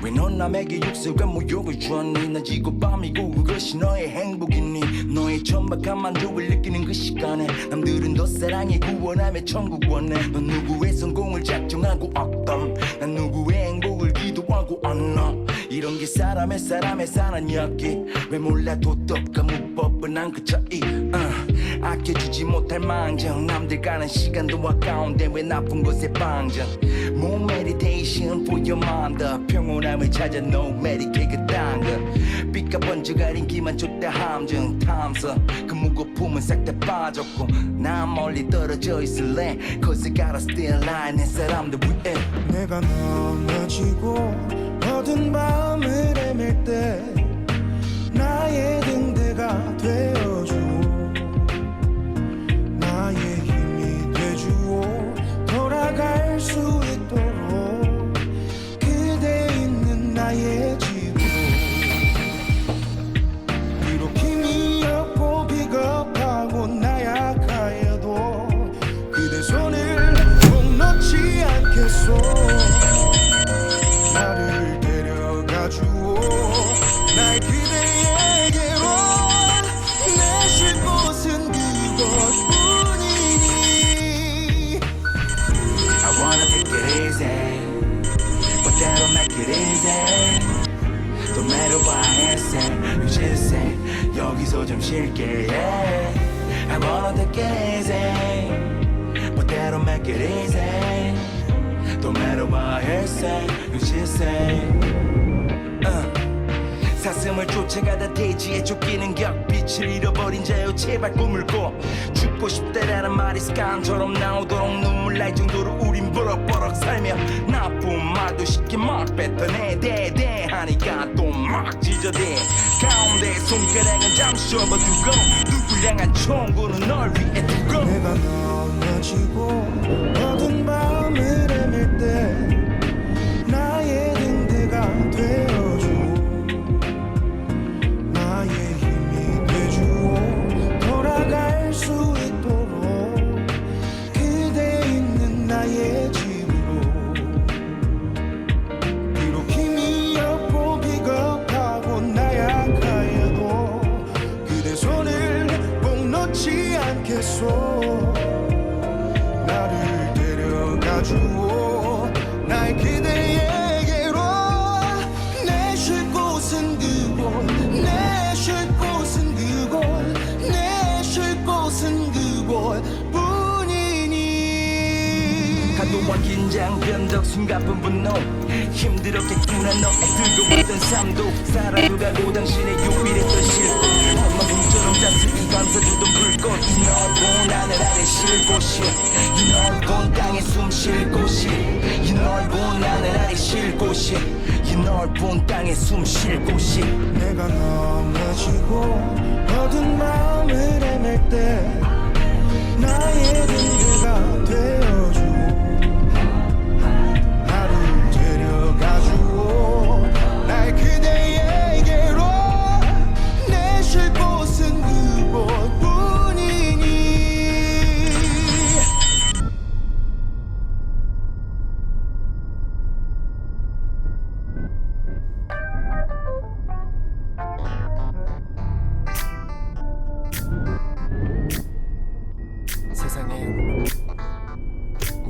왜 넌 남에게 육색과 모욕을 주었니? 난 지고 밤이고 그것이 너의 행복이니? 너의 천박한 만족을 느끼는 그 시간에 남들은 너 사랑에 구원함에 천국 원해 넌 누구의 성공을 작정하고 어떤 난 누구의 행복을 기도하고 않나? 이런 게 사람의 사람의 사는 이야기. 왜 몰라 도덕과 무법은 그 차이. uh. 아껴주지 못할 망정. 남들 가는 시간도 아까운데 왜 나쁜 것에 방정? More meditation for your mind 더 평온함을 찾아 no medicate 그딴 거 삐까 번져 가린 기만 줬다 함정 탐사. 그 무거움은 싹 다 빠졌고 난 멀리 떨어져 있을래? Cause I gotta still lie 내 사람들 위에 내가 넘어지고 어두운 좀 쉴게 yeah. I wanna take it easy But that'll make it easy No matter what I say You just say uh. 사슴을 쫓아가다 대지에 쫓기는 격 빛을 잃어버린 자여 제발 꿈을 꿔. 죽고 싶다라는 말이 스칸처럼 나오도록 눈물 날 정도로 우린 버럭버럭 살며 나쁜 말도 쉽게 막 뱉어내. 대대하니까 또 막 찢어대. 가운데 손가락은 잠시 접어두고 누굴 향한 총구는 널 위해 두고. 내가 넘어지고 어두운 밤을 헤맬 때 쉴 곳이 이 넓은 땅에 숨쉴 곳이 이 넓은 하늘 아래 쉴 곳이 이 넓은 땅에 숨쉴 곳이. 내가 넘어지고 어두운 마음을 헤맬 때 나의 등대가 되어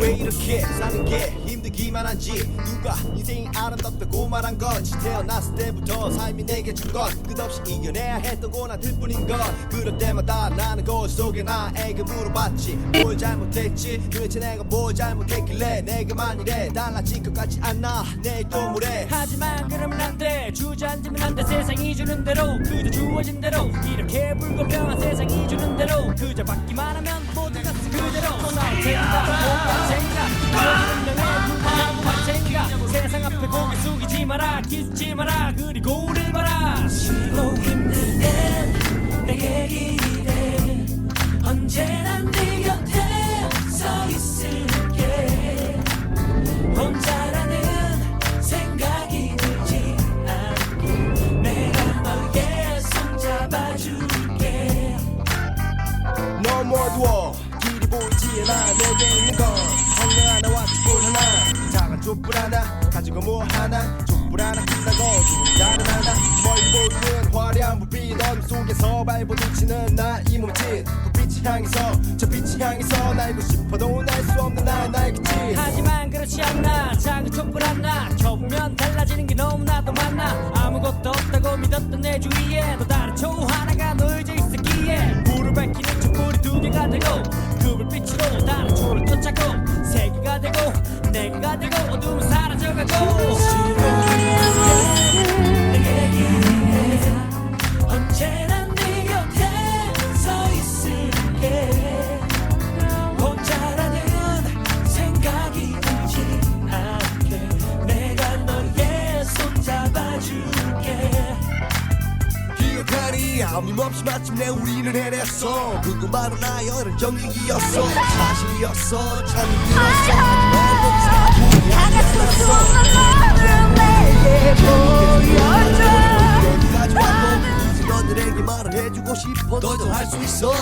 왜 이렇게 사는 게 힘들기만 한지? 누가 인생이 아름답다고 말한 건지 태어났을 때부터 삶이 내게 준 건 끝없이 이겨내야 했던 고난들 뿐인 건 그럴 때마다 나는 거울 속에 나에게 물어봤지. 뭘 잘못했지? 도대체 내가 뭘 잘못했길래 내가만 이래 달라진 것 같지 않나? 내일 또 모레 하지만 그러면 안돼. 주저앉으면 안돼. 세상이 주는 대로 그저 주어진 대로 이렇게 불공평한 세상이 주는 대로 그저 받기만 하면 세상 앞에 고개 숙이지 마라 기죽지 마라. 그리고 우릴 bitch 그건 바로 나의 정력이었어. 사실이었어. 참이었어. 하나 수없는 너를 내게 보여줘 여기까지 왔고 이것들에게 말을 해주고 싶어 너도 할 수 있어.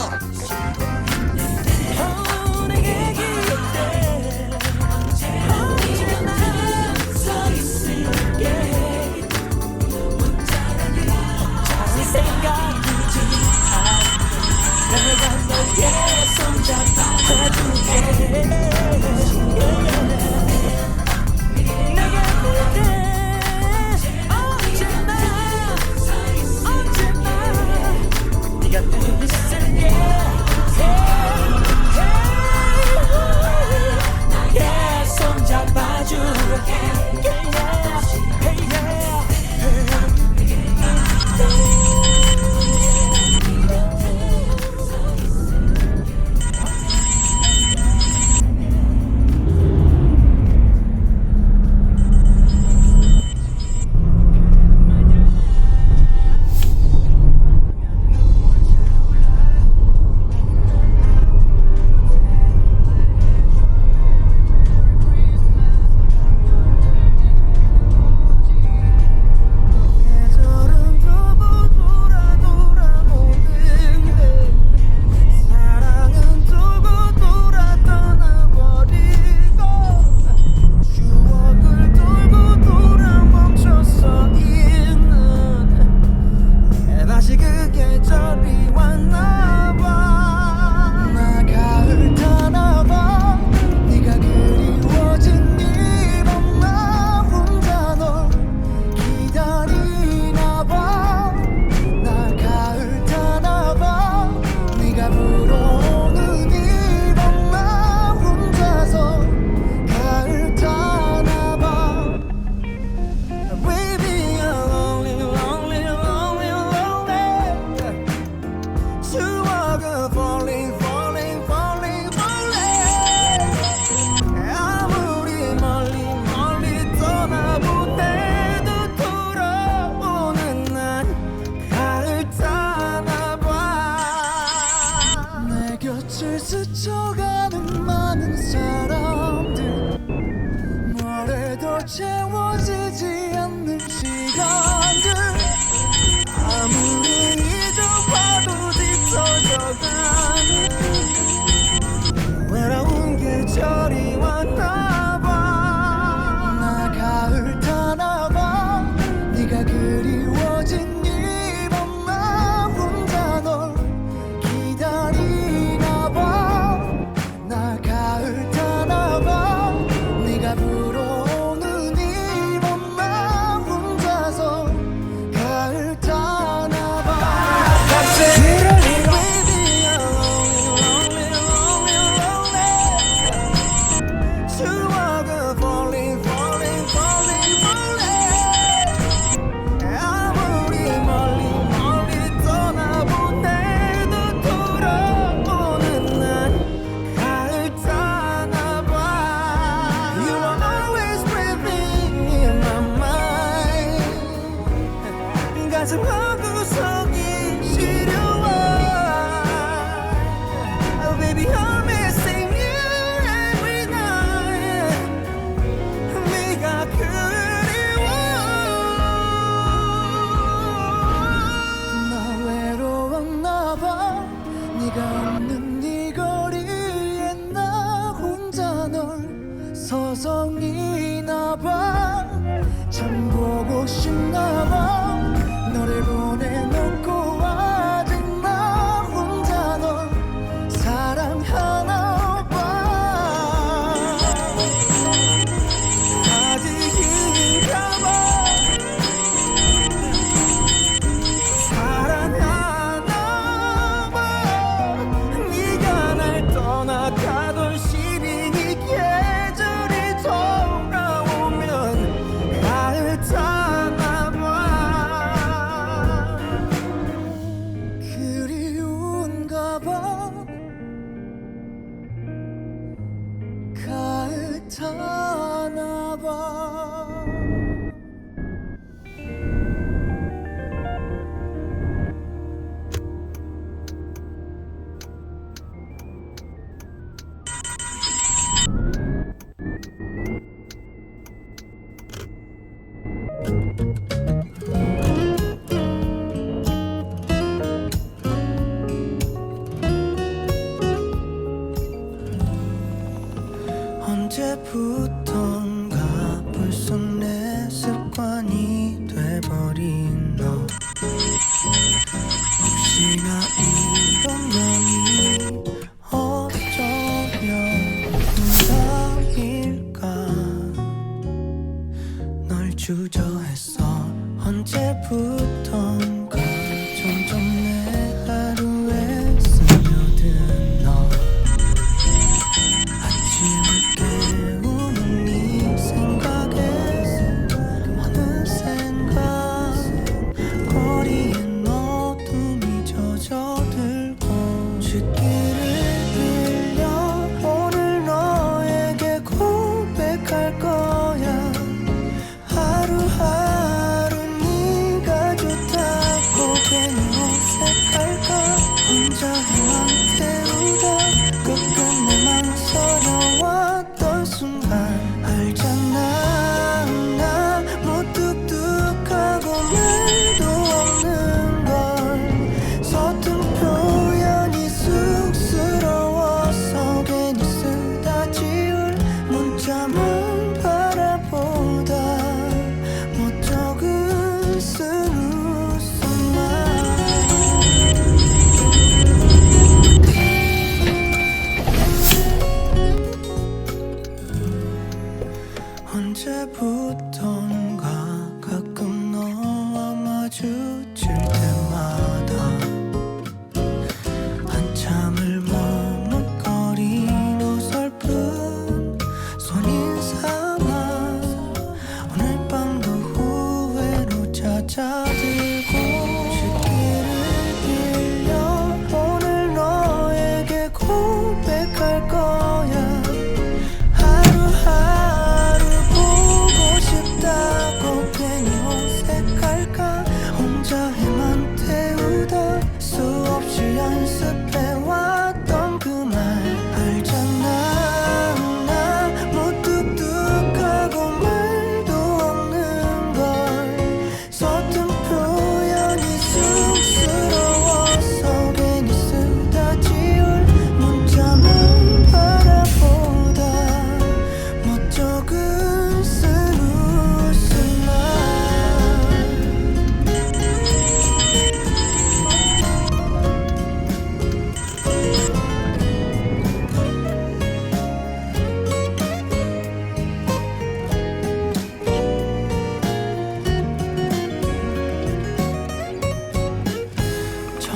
着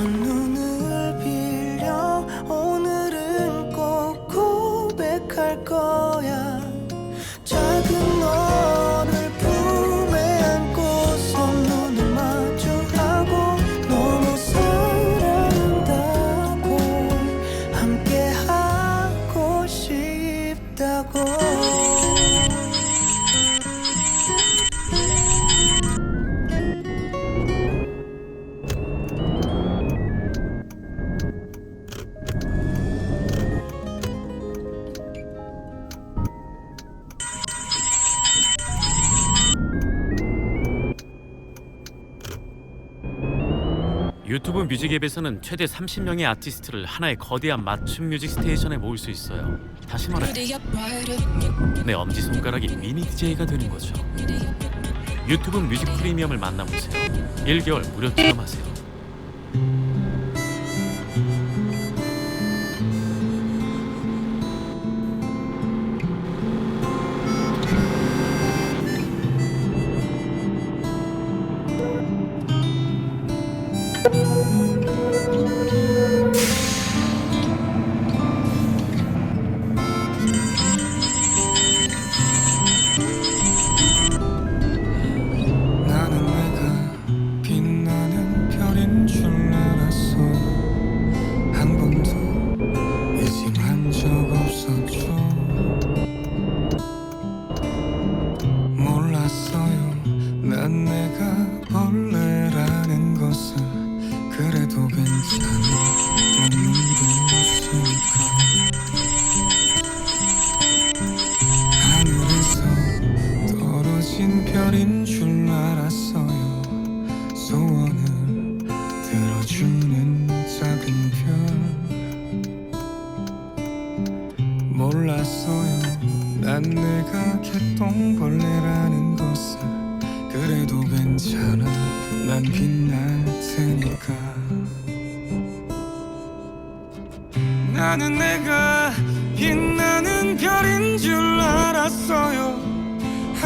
unknown 뮤직 앱에서는 최대 30명의 아티스트를 하나의 거대한 맞춤 뮤직 스테이션에 모을 수 있어요. 다시 말해 네, 내 엄지 손가락이 미니 DJ가 되는 거죠. 유튜브 뮤직 프리미엄을 만나보세요. 1개월 무료 체험하세요.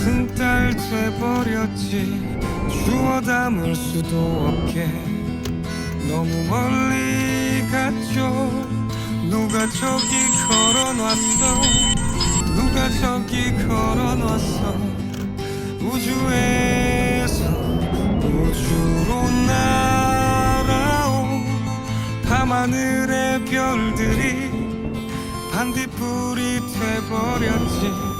승달 돼버렸지? 주워 담을 수도 없게. 너무 멀리 갔죠? 누가 저기 걸어놨어? 누가 저기 걸어놨어? 우주에서 우주로 날아온 밤하늘의 별들이 반딧불이 돼버렸지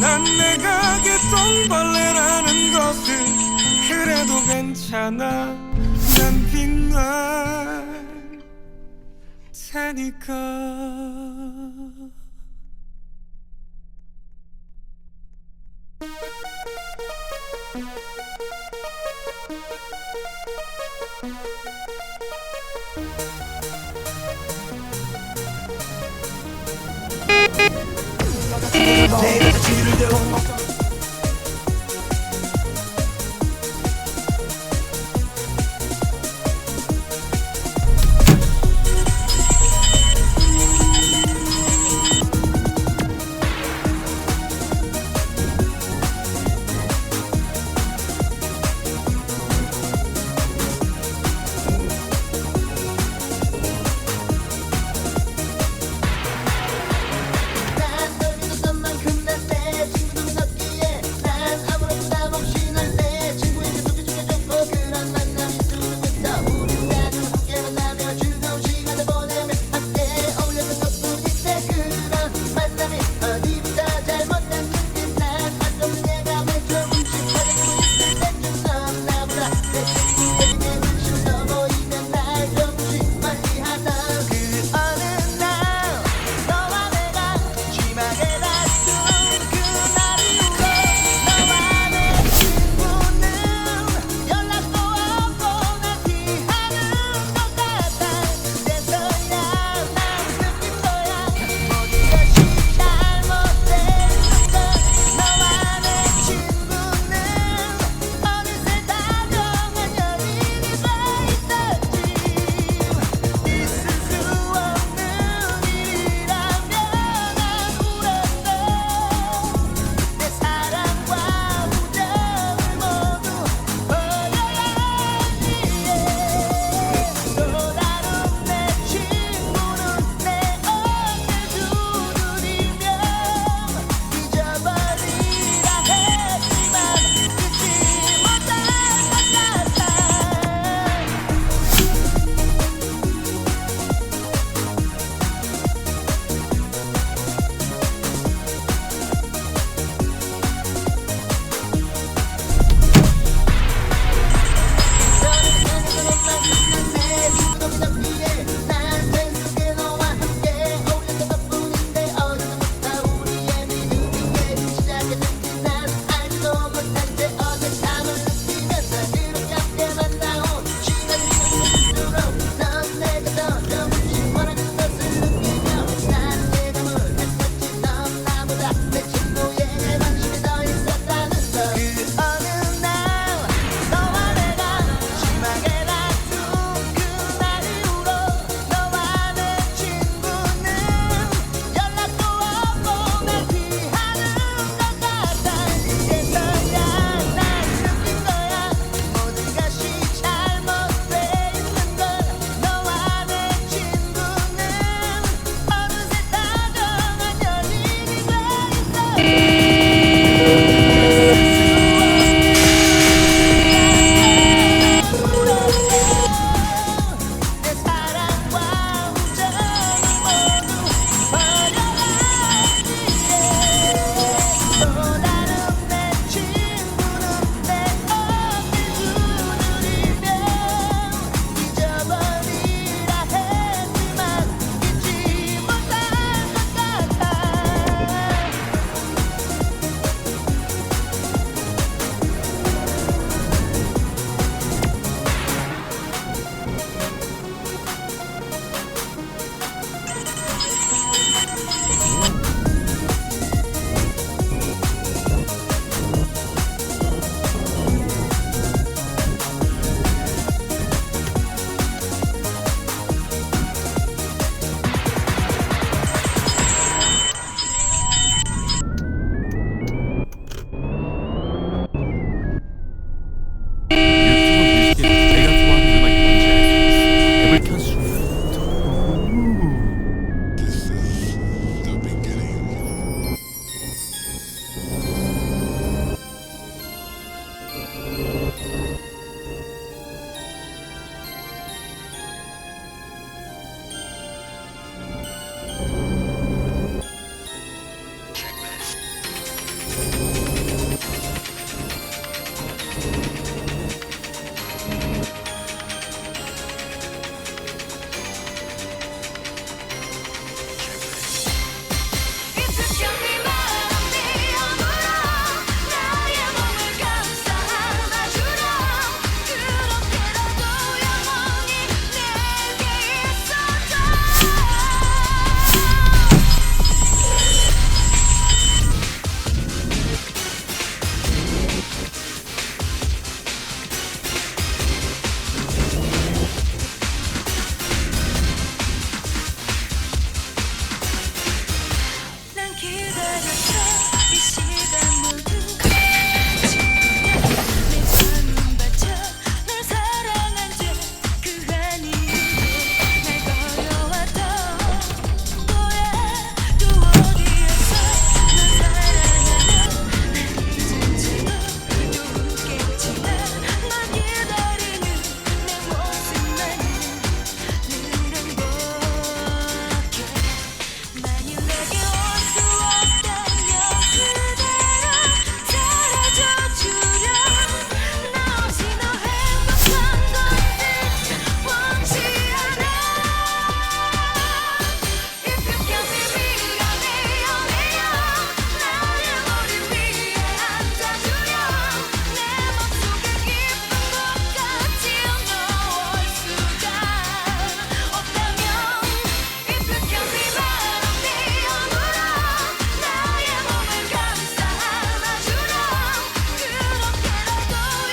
난 내가 개똥벌레라는 것을 그래도 괜찮아. 난 빛날 테니까 내일부터 치를 들